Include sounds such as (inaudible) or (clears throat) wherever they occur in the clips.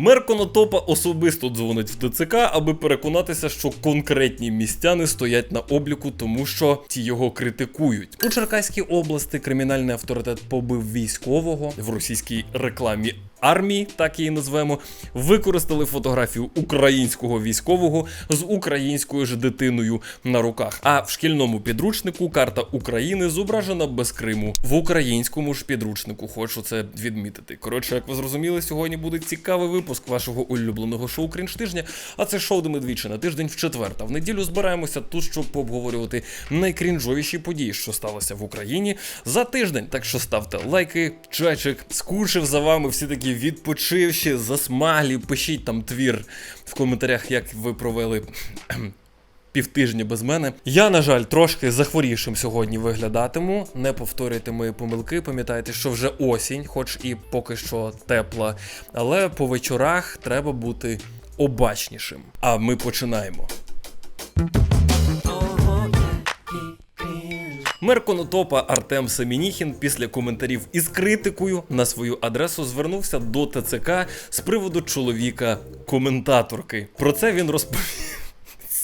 Мер Конотопа особисто дзвонить в ТЦК, аби переконатися, що конкретні містяни стоять на обліку, тому що ті його критикують. У Черкаській області кримінальний авторитет побив військового в російській рекламі. Армії, так її назвемо, використали фотографію українського військового з українською ж дитиною на руках. А в шкільному підручнику карта України зображена без Криму. В українському ж підручнику хочу це відмітити. Коротше, як ви зрозуміли, сьогодні буде цікавий випуск вашого улюбленого шоу Крінж тижня. А це шоу, де ми на тиждень в четвер. Та в неділю збираємося тут, щоб пообговорювати найкрінжовіші події, що сталося в Україні за тиждень. Так що ставте лайки, чайчик, скучив за вами всі такі відпочивші, засмаглі. Пишіть там твір в коментарях, як ви провели. (clears throat) Півтижня без мене. Я, на жаль, трошки захворішим сьогодні виглядатиму. Не повторюйте мої помилки. Пам'ятайте, що вже осінь, хоч і поки що тепла. Але по вечорах треба бути обачнішим. А ми починаємо. Мер Конотопа Артем Семініхін після коментарів із критикою на свою адресу звернувся до ТЦК з приводу чоловіка-коментаторки. Про це він розповів.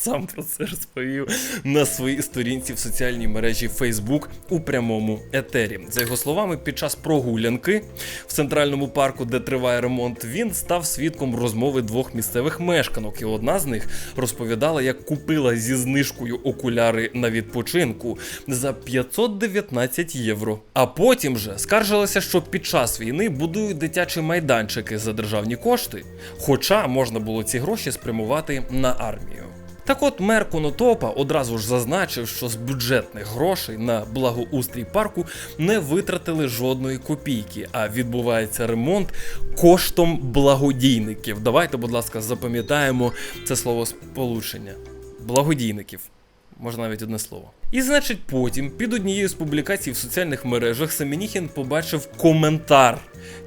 Сам про це розповів на своїй сторінці в соціальній мережі Facebook у прямому етері. За його словами, під час прогулянки в центральному парку, де триває ремонт, він став свідком розмови двох місцевих мешканок. І одна з них розповідала, як купила зі знижкою окуляри на відпочинку за 519 євро. А потім же скаржилася, що під час війни будують дитячі майданчики за державні кошти, хоча можна було ці гроші спрямувати на армію. Так от мер Конотопа одразу ж зазначив, що з бюджетних грошей на благоустрій парку не витратили жодної копійки, а відбувається ремонт коштом благодійників. Давайте, будь ласка, запам'ятаємо це слово сполучення. Благодійників. Можна навіть одне слово. І значить, потім під однією з публікацій в соціальних мережах Семеніхін побачив коментар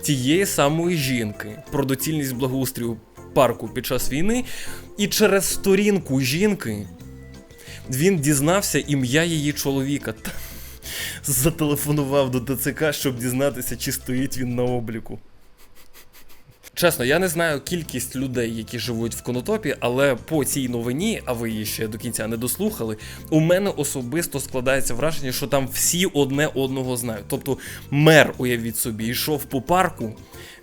тієї самої жінки про доцільність благоустрію парку під час війни, і через сторінку жінки він дізнався ім'я її чоловіка. (laughs) Зателефонував до ТЦК, щоб дізнатися, чи стоїть він на обліку. Чесно, я не знаю кількість людей, які живуть в конотопі, але по цій новині, а ви її ще до кінця не дослухали, у мене особисто складається враження, що там всі одне одного знають. Тобто мер, уявіть собі, йшов по парку,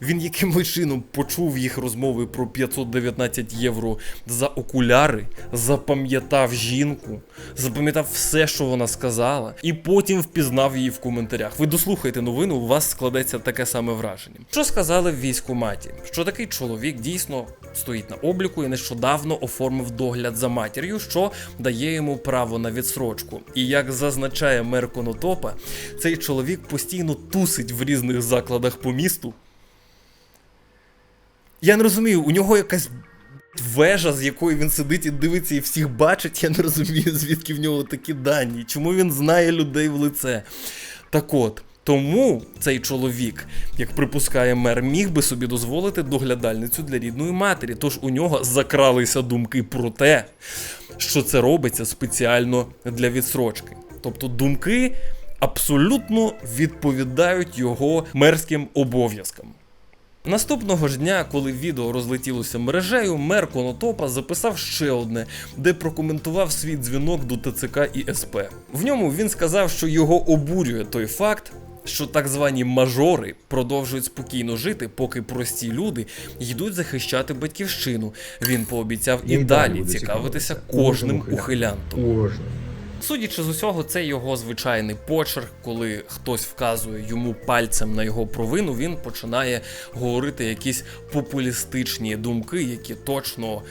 він якимось чином почув їх розмови про 519 євро за окуляри, запам'ятав жінку, запам'ятав все, що вона сказала, і потім впізнав її в коментарях. Ви дослухайте новину, у вас складеться таке саме враження. Що сказали в військкоматі? Що такий чоловік дійсно стоїть на обліку і нещодавно оформив догляд за матір'ю, що дає йому право на відсрочку. І як зазначає мер Конотопа, цей чоловік постійно тусить в різних закладах по місту. Я не розумію, у нього якась вежа, з якої він сидить і дивиться і всіх бачить. Я не розумію, звідки в нього такі дані. Чому він знає людей в лице. Так от. Тому цей чоловік, як припускає мер, міг би собі дозволити доглядальницю для рідної матері. Тож у нього закралися думки про те, що це робиться спеціально для відсрочки. Тобто думки абсолютно відповідають його мерським обов'язкам. Наступного ж дня, коли відео розлетілося мережею, мер Конотопа записав ще одне, де прокоментував свій дзвінок до ТЦК і СП. В ньому він сказав, що його обурює той факт. Що так звані мажори продовжують спокійно жити, поки прості люди йдуть захищати батьківщину. Він пообіцяв і, І далі цікавитися кожним кожним ухилянтом. Кожен. Судячи з усього, це його звичайний почерк, коли хтось вказує йому пальцем на його провину, він починає говорити якісь популістичні думки, які точно.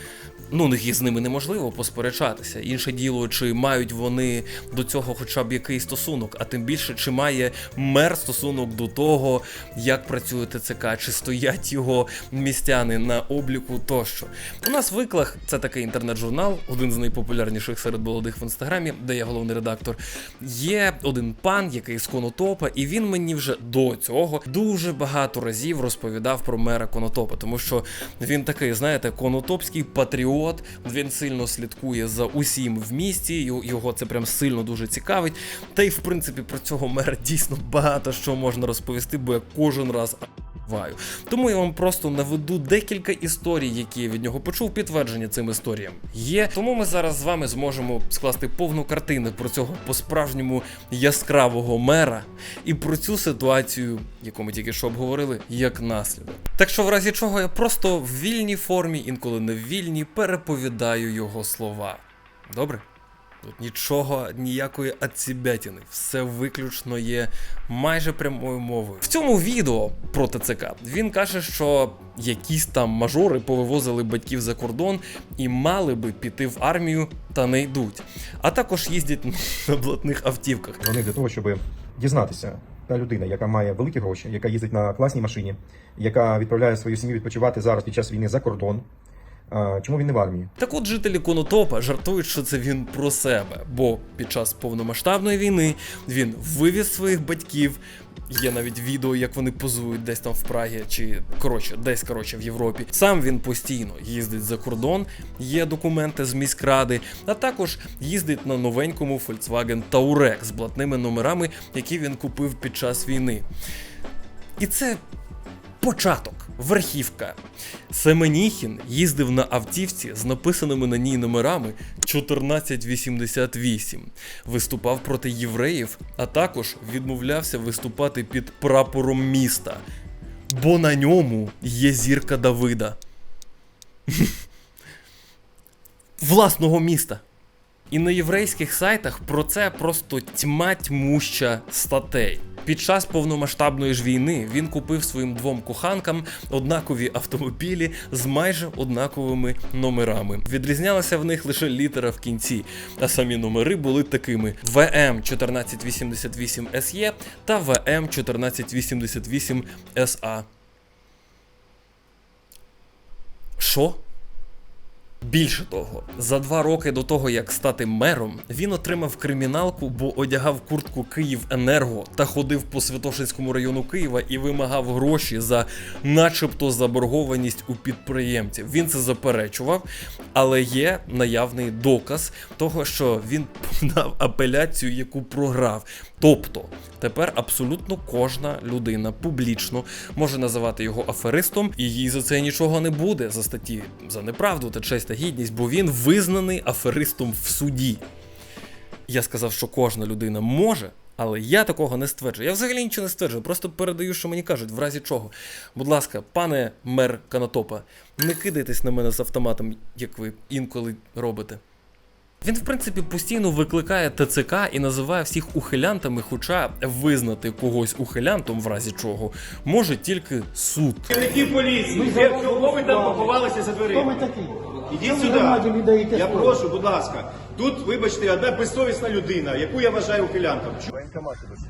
Ну, них з ними неможливо посперечатися. Інше діло, чи мають вони до цього хоча б якийсь стосунок, а тим більше, чи має мер стосунок до того, як працює ТЦК, чи стоять його містяни на обліку тощо. У нас виклик це такий інтернет-журнал, один з найпопулярніших серед молодих в інстаграмі, де я головний редактор. Є один пан, який з Конотопа, і він мені вже до цього дуже багато разів розповідав про мера Конотопа, тому що він такий, знаєте, конотопський патріот. Він сильно слідкує за усім в місті. Його це прям сильно дуже цікавить. Та й в принципі про цього мера дійсно багато що можна розповісти, бо я кожен раз Ваю. Тому я вам просто наведу декілька історій, які я від нього почув. Підтвердження цим історіям є. Тому ми зараз з вами зможемо скласти повну картину про цього по-справжньому яскравого мера і про цю ситуацію, яку ми тільки що обговорили, як наслідок. Так що, в разі чого я просто в вільній формі, інколи не в вільній, переповідаю його слова. Добре? Тут нічого, ніякої ацібятіни. Все виключно є майже прямою мовою. В цьому відео про ТЦК він каже, що якісь там мажори повивозили батьків за кордон і мали би піти в армію, та не йдуть. А також їздять (laughs) на блатних автівках. Вони для того, щоб дізнатися, та людина, яка має великі гроші, яка їздить на класній машині, яка відправляє свою сім'ю відпочивати зараз під час війни за кордон. Чому він не в армії? Так от жителі Конотопа жартують, що це він про себе, бо під час повномасштабної війни він вивіз своїх батьків. Є навіть відео, як вони позують десь там в Прагі, чи коротше, десь коротше в Європі. Сам він постійно їздить за кордон, є документи з міськради, а також їздить на новенькому Volkswagen Touareg з блатними номерами, які він купив під час війни. І це початок, верхівка. Семеніхін їздив на автівці з написаними на ній номерами 1488, виступав проти євреїв, а також відмовлявся виступати під прапором міста, бо на ньому є зірка Давида. (laughs) Власного міста. І на єврейських сайтах про це просто тьма тьмуща статей. Під час повномасштабної ж війни він купив своїм двом коханкам однакові автомобілі з майже однаковими номерами. Відрізнялася в них лише літера в кінці, а самі номери були такими: ВМ 1488 SE та ВМ 1488 SA. Що? Більше того, за два роки до того, як стати мером, він отримав криміналку, бо одягав куртку Київенерго та ходив по Святошинському району Києва і вимагав гроші за, начебто, заборгованість у підприємців. Він це заперечував, але є наявний доказ того, що він (laughs) подав апеляцію, яку програв. Тобто тепер абсолютно кожна людина публічно може називати його аферистом, і їй за це нічого не буде за статті за неправду та честь гідність, бо він визнаний аферистом в суді. Я сказав, що кожна людина може, але я такого не стверджую. Я взагалі нічого не стверджую, просто передаю, що мені кажуть, в разі чого. Будь ласка, пане мер Канатопа, не кидайтесь на мене з автоматом, як ви інколи робите. Він, в принципі, постійно викликає ТЦК і називає всіх ухилянтами, хоча визнати когось ухилянтом, в разі чого, може тільки суд. Працівники поліції, де чого ви там поховалися за Хто ви такі? Ідіть сюди. Я прошу, будь ласка. Тут, вибачте, одна безсовісна людина, яку я вважаю ухилянтом.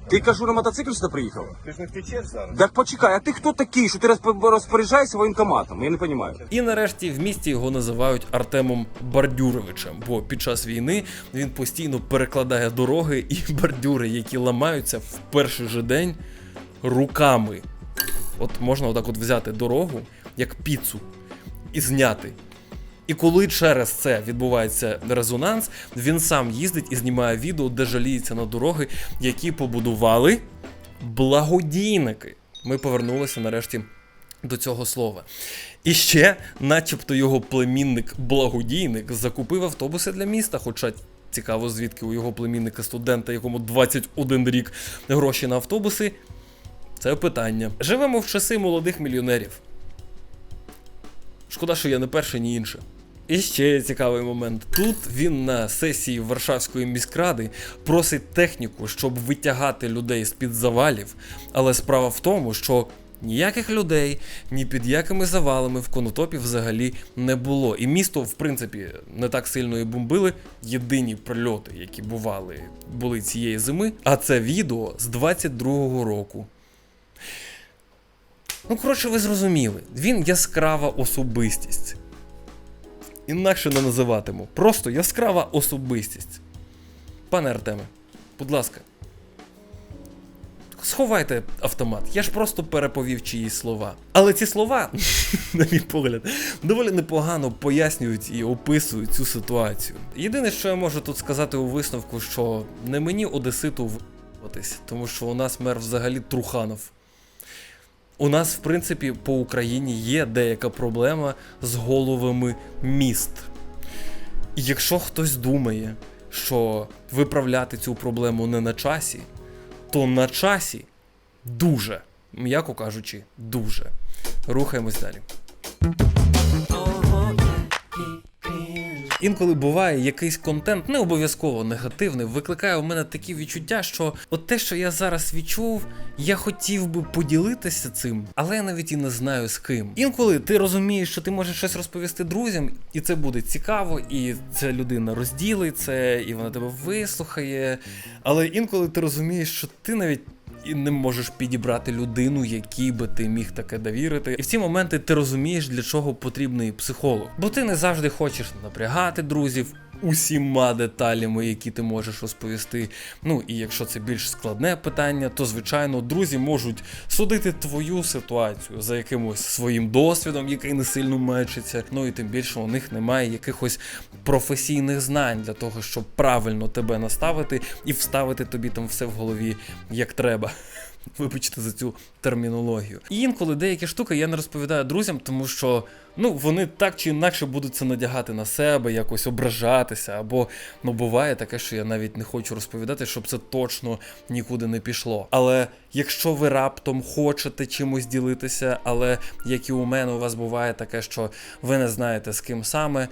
Ти кажу на мотоцикл сюди приїхав? Ти ж не втечеш зараз? Так почекай, а ти хто такий, що ти розп- розпоряджаєшся воєнкоматом? Я не розумію. І нарешті в місті його називають Артемом Бардюровичем, бо під час війни він постійно перекладає дороги і (laughs) бордюри, які ламаються в перший же день руками. От можна отак от взяти дорогу, як піцу, і зняти. І коли через це відбувається резонанс, він сам їздить і знімає відео, де жаліється на дороги, які побудували благодійники. Ми повернулися нарешті до цього слова. І ще, начебто, його племінник-благодійник закупив автобуси для міста, хоча. Цікаво, звідки у його племінника студента, якому 21 рік гроші на автобуси. Це питання. Живемо в часи молодих мільйонерів. Шкода, що я не перший, ні інше. І ще цікавий момент. Тут він на сесії Варшавської міськради просить техніку, щоб витягати людей з-під завалів. Але справа в тому, що ніяких людей ні під якими завалами в конотопі взагалі не було. І місто, в принципі, не так сильно і бомбили. Єдині прильоти, які бували, були цієї зими. А це відео з 22-го року. Ну, коротше, ви зрозуміли, він яскрава особистість. Інакше не називатиму. Просто яскрава особистість. Пане Артеме, будь ласка. Сховайте автомат, я ж просто переповів чиїсь слова. Але ці слова, (laughs) на мій погляд, доволі непогано пояснюють і описують цю ситуацію. Єдине, що я можу тут сказати у висновку, що не мені Одеситу в***тись, тому що у нас мер взагалі Труханов. У нас, в принципі, по Україні є деяка проблема з головами міст. І якщо хтось думає, що виправляти цю проблему не на часі, то на часі дуже, м'яко кажучи, дуже. Рухаємось далі. Інколи буває якийсь контент, не обов'язково негативний, викликає у мене такі відчуття, що от те, що я зараз відчув, я хотів би поділитися цим, але я навіть і не знаю з ким. Інколи ти розумієш, що ти можеш щось розповісти друзям, і це буде цікаво, і ця людина розділить це, і вона тебе вислухає. Але інколи ти розумієш, що ти навіть і не можеш підібрати людину, якій би ти міг таке довірити. І в ці моменти ти розумієш, для чого потрібний психолог. Бо ти не завжди хочеш напрягати друзів. Усіма деталями, які ти можеш розповісти. Ну і якщо це більш складне питання, то звичайно друзі можуть судити твою ситуацію за якимось своїм досвідом, який не сильно мечиться. Ну і тим більше у них немає якихось професійних знань для того, щоб правильно тебе наставити і вставити тобі там все в голові як треба. Вибачте за цю термінологію. І інколи деякі штуки я не розповідаю друзям, тому що ну вони так чи інакше будуть це надягати на себе, якось ображатися. Або ну буває таке, що я навіть не хочу розповідати, щоб це точно нікуди не пішло. Але якщо ви раптом хочете чимось ділитися, але як і у мене, у вас буває таке, що ви не знаєте з ким саме.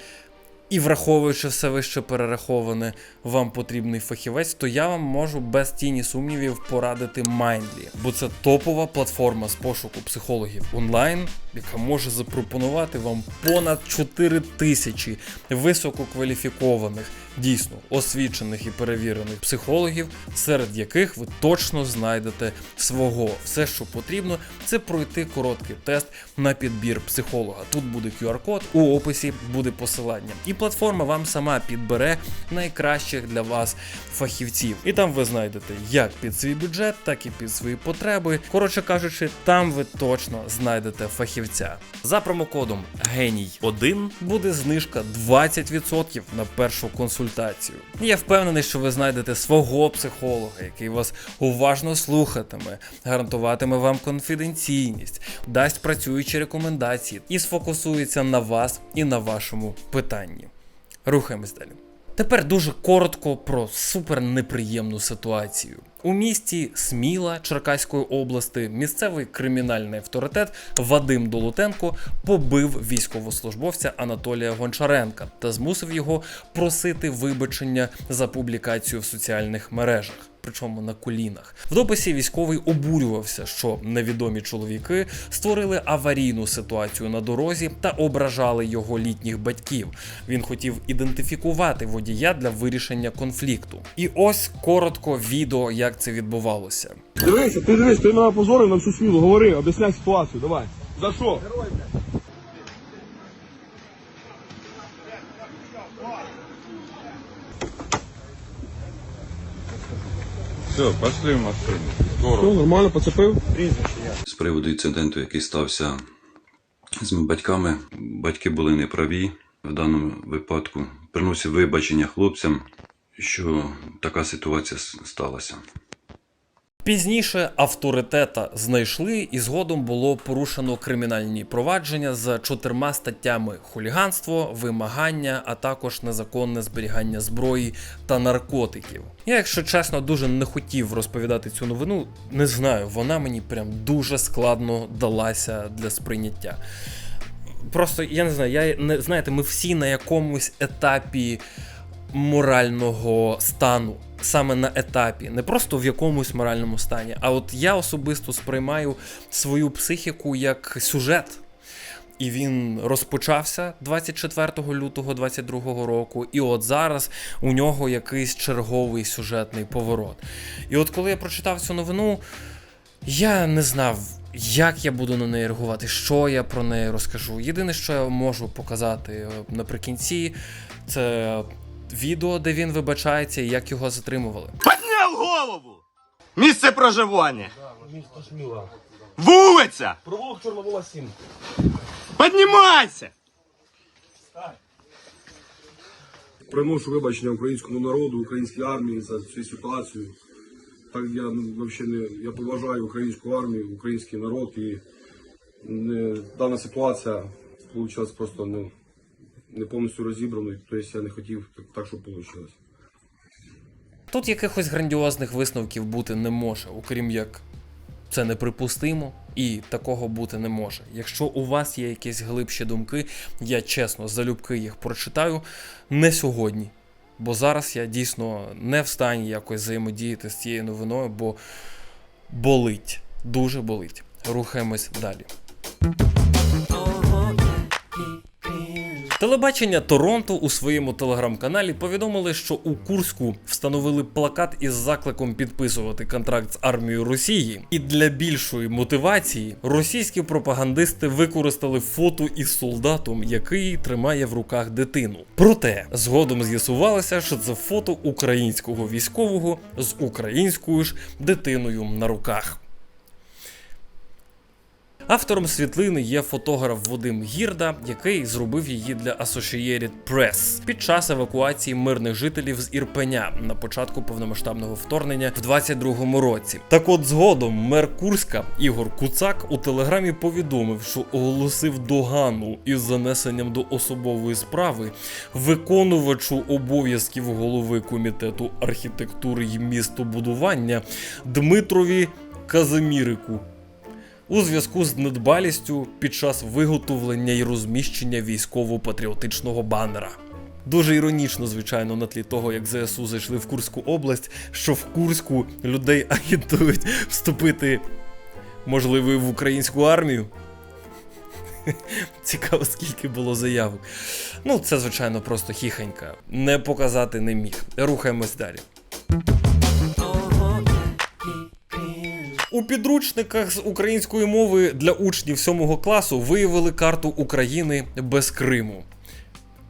І враховуючи все вище перераховане, вам потрібний фахівець, то я вам можу без тіні сумнівів порадити Mindly, бо це топова платформа з пошуку психологів онлайн, яка може запропонувати вам понад 4 тисячі висококваліфікованих, дійсно освічених і перевірених психологів, серед яких ви точно знайдете свого. Все, що потрібно, це пройти короткий тест на підбір психолога. Тут буде QR-код, у описі буде посилання. І платформа вам сама підбере найкращих для вас фахівців. І там ви знайдете як під свій бюджет, так і під свої потреби. Коротше кажучи, там ви точно знайдете фахівця. За промокодом Геній 1 буде знижка 20% на першу консультацію. Я впевнений, що ви знайдете свого психолога, який вас уважно слухатиме, гарантуватиме вам конфіденційність, дасть працюючі рекомендації і сфокусується на вас і на вашому питанні. Рухаємось далі. Тепер дуже коротко про супер неприємну ситуацію. У місті Сміла Черкаської області місцевий кримінальний авторитет Вадим Долутенко побив військовослужбовця Анатолія Гончаренка та змусив його просити вибачення за публікацію в соціальних мережах. Причому на колінах. В дописі військовий обурювався, що невідомі чоловіки створили аварійну ситуацію на дорозі та ображали його літніх батьків. Він хотів ідентифікувати водія для вирішення конфлікту. І ось коротко відео, як це відбувалося. Дивися, ти дивись, ти мене позорив на всю смілу, говори, об'ясняй ситуацію, давай. За що? Все, пошли в машину. Все, Скоро. нормально, поцепив? з приводу інциденту, який стався з моїми батьками. Батьки були неправі в даному випадку. Приносив вибачення хлопцям, що така ситуація сталася. Пізніше авторитета знайшли, і згодом було порушено кримінальні провадження за чотирма статтями: хуліганство, вимагання, а також незаконне зберігання зброї та наркотиків. Я, якщо чесно, дуже не хотів розповідати цю новину. Не знаю, вона мені прям дуже складно далася для сприйняття. Просто я не знаю, я не знаєте, ми всі на якомусь етапі морального стану. Саме на етапі, не просто в якомусь моральному стані. А от я особисто сприймаю свою психіку як сюжет. І він розпочався 24 лютого 22 року, і от зараз у нього якийсь черговий сюжетний поворот. І от коли я прочитав цю новину, я не знав, як я буду на неї реагувати, що я про неї розкажу. Єдине, що я можу показати е, наприкінці, це відео, де він вибачається, і як його затримували. Підняв голову! Місце проживання! Вулиця! Провулок Чорновола 7. Піднімайся! Приношу вибачення українському народу, українській армії за цю ситуацію. Так я ну, взагалі не я поважаю українську армію, український народ і не, дана ситуація вийшла просто ну, не повністю розібраною. Тобто я не хотів так щоб вийшло. Тут якихось грандіозних висновків бути не може, окрім як це неприпустимо і такого бути не може. Якщо у вас є якісь глибші думки, я чесно залюбки їх прочитаю не сьогодні. Бо зараз я дійсно не в стані якось взаємодіяти з цією новиною, бо болить, дуже болить. Рухаємось далі. Телебачення Торонто у своєму телеграм-каналі повідомили, що у Курську встановили плакат із закликом підписувати контракт з армією Росії. І для більшої мотивації російські пропагандисти використали фото із солдатом, який тримає в руках дитину. Проте згодом з'ясувалося, що це фото українського військового з українською ж дитиною на руках. Автором світлини є фотограф Вадим Гірда, який зробив її для Associated Press під час евакуації мирних жителів з Ірпеня на початку повномасштабного вторгнення в 22-му році. Так от згодом мер Курська Ігор Куцак у телеграмі повідомив, що оголосив догану із занесенням до особової справи виконувачу обов'язків голови комітету архітектури і містобудування Дмитрові Казимірику у зв'язку з недбалістю під час виготовлення і розміщення військово-патріотичного банера. Дуже іронічно, звичайно, на тлі того, як ЗСУ зайшли в Курську область, що в Курську людей (laughs) агітують вступити, можливо, в українську армію. (laughs) Цікаво, скільки було заявок. Ну, це, звичайно, просто хіханька. Не показати не міг. Рухаємось далі. У підручниках з української мови для учнів 7 класу виявили карту України без Криму.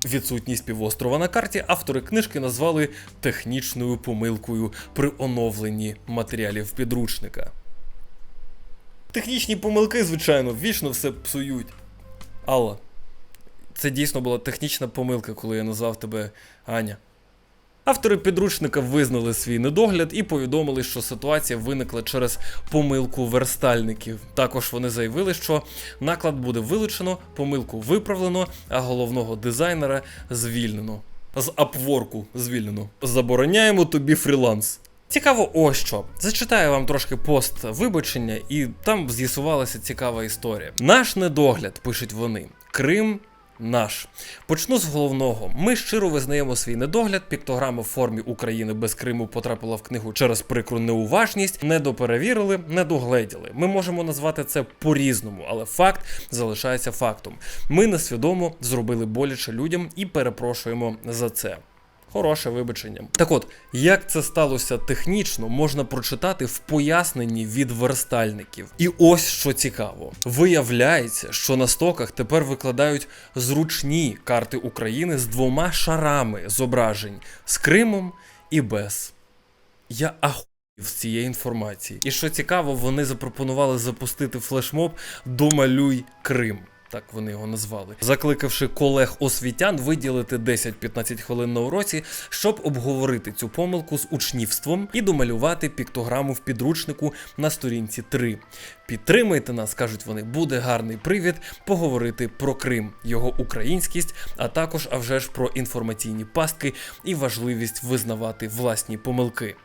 Відсутність півострова на карті автори книжки назвали технічною помилкою при оновленні матеріалів підручника. Технічні помилки, звичайно, вічно все псують. Алла, це дійсно була технічна помилка, коли я назвав тебе Аня. Автори підручника визнали свій недогляд і повідомили, що ситуація виникла через помилку верстальників. Також вони заявили, що наклад буде вилучено, помилку виправлено, а головного дизайнера звільнено. З апворку звільнено. Забороняємо тобі фріланс. Цікаво, ось що. Зачитаю вам трошки пост вибачення, і там з'ясувалася цікава історія. Наш недогляд, пишуть вони. Крим наш. Почну з головного. Ми щиро визнаємо свій недогляд. Піктограма в формі України без Криму потрапила в книгу через прикру неуважність. Недоперевірили, недогледіли. Ми можемо назвати це по-різному, але факт залишається фактом. Ми несвідомо зробили боляче людям і перепрошуємо за це. Хороше вибачення. Так от, як це сталося технічно, можна прочитати в поясненні від верстальників. І ось що цікаво: виявляється, що на стоках тепер викладають зручні карти України з двома шарами зображень з Кримом і без. Я ахуєв з цієї інформації. І що цікаво, вони запропонували запустити флешмоб Домалюй Крим. Так вони його назвали, закликавши колег освітян виділити 10-15 хвилин на уроці, щоб обговорити цю помилку з учнівством і домалювати піктограму в підручнику на сторінці 3. Підтримайте нас, кажуть вони, буде гарний привід поговорити про Крим, його українськість, а також а вже ж про інформаційні пастки і важливість визнавати власні помилки.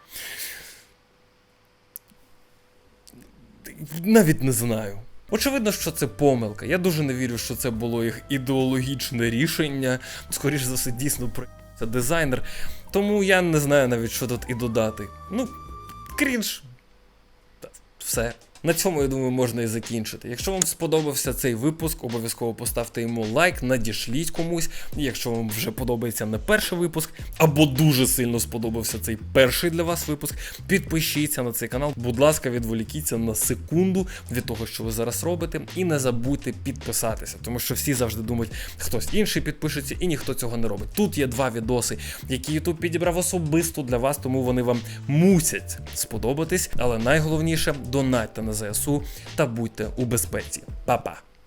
Навіть не знаю. Очевидно, що це помилка. Я дуже не вірю, що це було їх ідеологічне рішення. Скоріше за все, дійсно це дизайнер. Тому я не знаю навіть, що тут і додати. Ну, крінж. Та Все. На цьому я думаю, можна і закінчити. Якщо вам сподобався цей випуск, обов'язково поставте йому лайк, надішліть комусь. Якщо вам вже подобається не перший випуск, або дуже сильно сподобався цей перший для вас випуск, підпишіться на цей канал. Будь ласка, відволікіться на секунду від того, що ви зараз робите, і не забудьте підписатися, тому що всі завжди думають, хтось інший підпишеться, і ніхто цього не робить. Тут є два відоси, які YouTube підібрав особисто для вас, тому вони вам мусять сподобатись. Але найголовніше донатьте на ЗСУ та будьте у безпеці. Па-па!